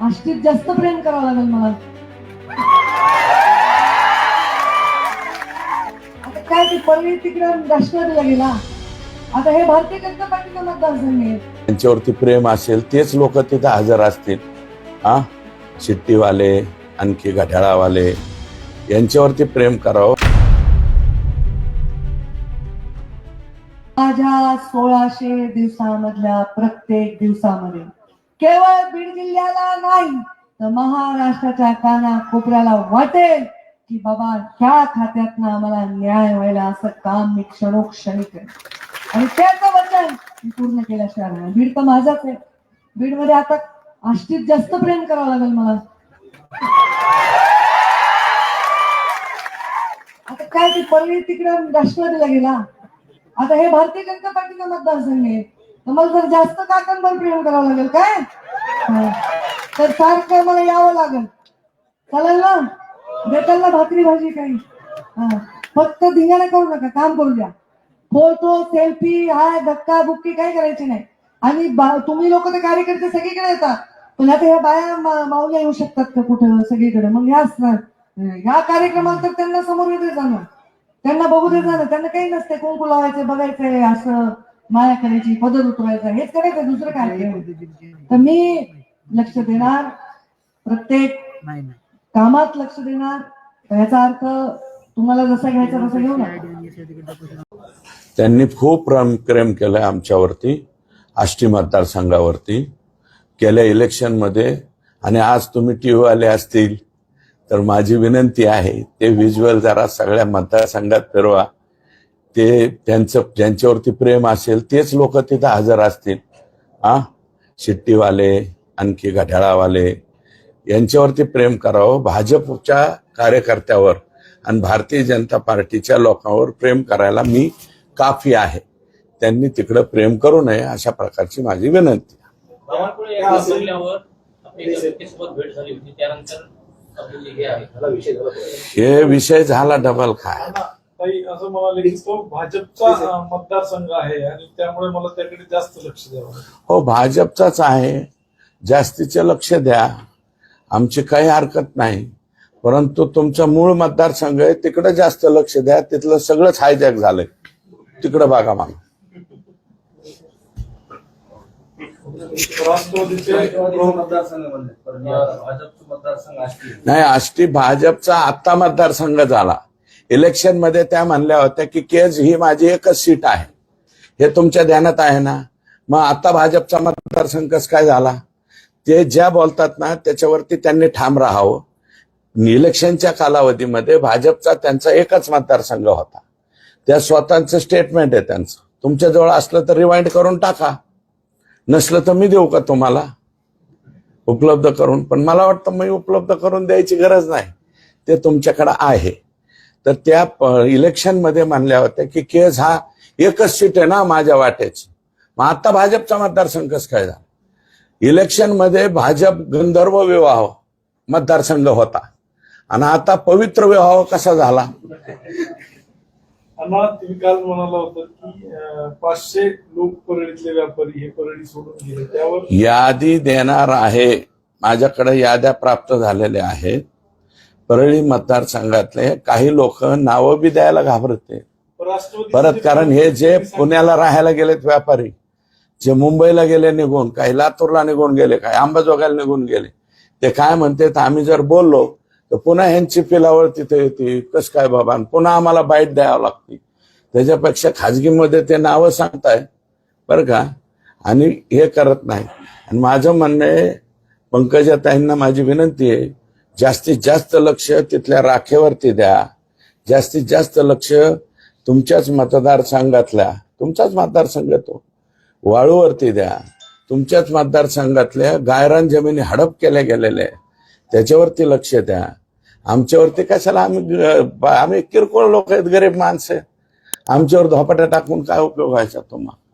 आष्टीत जास्त प्रेम करावं लागेल मला. आता काय ते परळी तिकडे राष्ट्रवादीला गेला. आता हे भारतीय जनता पार्टीचा मतदारसंघ आहे. त्यांच्यावरती प्रेम असेल तेच लोक तिथं हजर असतील. हा? शिट्टीवाले आणखी घड्याळावाले यांच्यावरती प्रेम करावं. माझ्या सोळाशे दिवसामधल्या प्रत्येक दिवसामध्ये केवळ बीड जिल्ह्याला नाही तर महाराष्ट्राच्या काना कोपऱ्याला वाटेल की बाबा ह्या खात्यातनं आम्हाला न्याय व्हायला असं काम मी क्षणोक्षणी करेन. आणि त्याचं वचन मी पूर्ण केल्याशिवाय नाही. बीड तर माझाच आहे. बीडमध्ये आता आष्टीत जास्त प्रेम करावं लागेल मला. आता काय ते परळी तिकडे राष्ट्रवादीला गेला? आता हे भारतीय जनता पार्टीचा मतदारसंघ आहे. मला जर जास्त काकांवर प्रेम करावं लागेल काय? तर सारखं मला यावं लागेल. चालेल ना? भेटेल ना भाकरी भाजी काही? हा. फक्त धिंगाणा करू नका काम करू द्या. फोटो सेल्फी हाय धक्का बुक्की काही करायची नाही. आणि बा- तुम्ही लोक तर कार्यकर्ते सगळीकडे येतात. पण आता ह्या बाया माऊल्या येऊ शकतात का कुठं सगळीकडे? मग ह्या ह्या कार्यक्रमात तर त्यांना समोर येते जाणं. त्यांना बघू दे ना त्यांना काही नसते कुंकू लावायचे बघायचंय असं. माया करायची पदर उतरायचं हेच करायचं दुसरं काय नाही. तर मी लक्ष देणार प्रत्येक नाही नाही. कामात लक्ष देणार. याचा अर्थ तुम्हाला जसा घ्यायचा तसा घेऊ नका. त्यांनी खूप प्रेम प्रेम केलंय आमच्यावरती आष्टी मतदारसंघावरती गेल्या इलेक्शनमध्ये. आणि आज तुम्ही टी आले असतील तर माझी विनंती आहे ते व्हिज्युअल जरा सगळ्या मतदारसंघात फिरवा. ते त्यांचं ज्यांच्यावरती प्रेम असेल तेच लोक तिथं हजर असतील. हा शिट्टीवाले आणखी घड्याळावाले यांच्यावरती प्रेम करावं भाजपच्या कार्यकर्त्यावर आणि भारतीय जनता पार्टीच्या लोकांवर प्रेम करायला मी काफी आहे. त्यांनी तिकडं प्रेम करू नये अशा प्रकारची माझी विनंती हे. आहे. हे विषय झाला डबल काय असं म्हणाले की तो भाजपचा मतदारसंघ आहे आणि त्यामुळे मला त्याकडे जास्त लक्ष द्यावं. हो भाजपचाच आहे. जास्तीचे लक्ष द्या. आमची काही हरकत नाही. परंतु तुमचा मूळ मतदारसंघ आहे तिकडे जास्त लक्ष द्या. तिथलं सगळंच हायजॅक झालंय. तिकडे बघा मला. नाही आष्टी भाजपचा आत्ता मतदारसंघ झाला. इलेक्शनमध्ये त्या म्हणल्या होत्या की केज ही माझी एकच सीट आहे. हे तुमच्या ध्यानात आहे ना? मग आता भाजपचा मतदारसंघ काय झाला? ते ज्या बोलतात ना त्याच्यावरती त्यांनी ठाम राहावं. इलेक्शनच्या कालावधीमध्ये भाजपचा त्यांचा एकच मतदारसंघ होता. त्या स्वतःचं स्टेटमेंट आहे त्यांचं. तुमच्याजवळ असलं तर रिवाइंड करून टाका. नसलं तर मी देऊ का तुम्हाला? उपलब्ध करून. पण मला वाटतं मी उपलब्ध करून द्यायची गरज नाही. ते तुमच्याकडे आहे. तर त्या इलेक्शनमध्ये मानल्या होत्या की केस हा एकच सीट आहे ना माझ्या वाटेची. मग आता भाजपचा मतदारसंघ कसं काय झाला? इलेक्शनमध्ये भाजप गंधर्व विवाह मतदारसंघ होता. आणि आता पवित्र विवाह कसा झाला? तुम्ही काल म्हणाला होता की पाचशे लोक परळीतले व्यापारी हे परळी सोडून गेले. त्यावर यादी देणार आहे. माझ्याकडे याद्या प्राप्त झालेल्या आहेत. परळी मतदारसंघातले काही लोक नावं बी द्यायला घाबरते परत कारण हे जे पुण्याला राहायला गेलेत व्यापारी जे मुंबईला गेले निघून काही लातूरला निघून गेले काही अंबाजोगायला निघून गेले ते काय म्हणते आम्ही जर बोललो तर पुन्हा ह्यांची पिलावळ तिथे येते. कस काय बाबा? आणि पुन्हा आम्हाला बाईट द्यावं लागते. त्याच्यापेक्षा खाजगीमध्ये ते नावं सांगताय बरं का? आणि हे करत नाही. आणि माझं म्हणणं आहे पंकजाताईंना माझी विनंती आहे जास्तीत जास्त लक्ष तिथल्या राखेवरती द्या. जास्तीत जास्त लक्ष तुमच्याच मतदारसंघातल्या तुमचाच मतदारसंघ तो. वाळूवरती द्या. तुमच्याच मतदारसंघातल्या गायरान जमिनी हडप केल्या गेलेल्या आहे त्याच्यावरती लक्ष द्या. आमच्यावरती कशाला आम्ही आम्ही किरकोळ लोक आहेत गरीब माणसं. आमच्यावर धोपाट्या टाकून काय उपयोग व्हायचा तुम्हाला?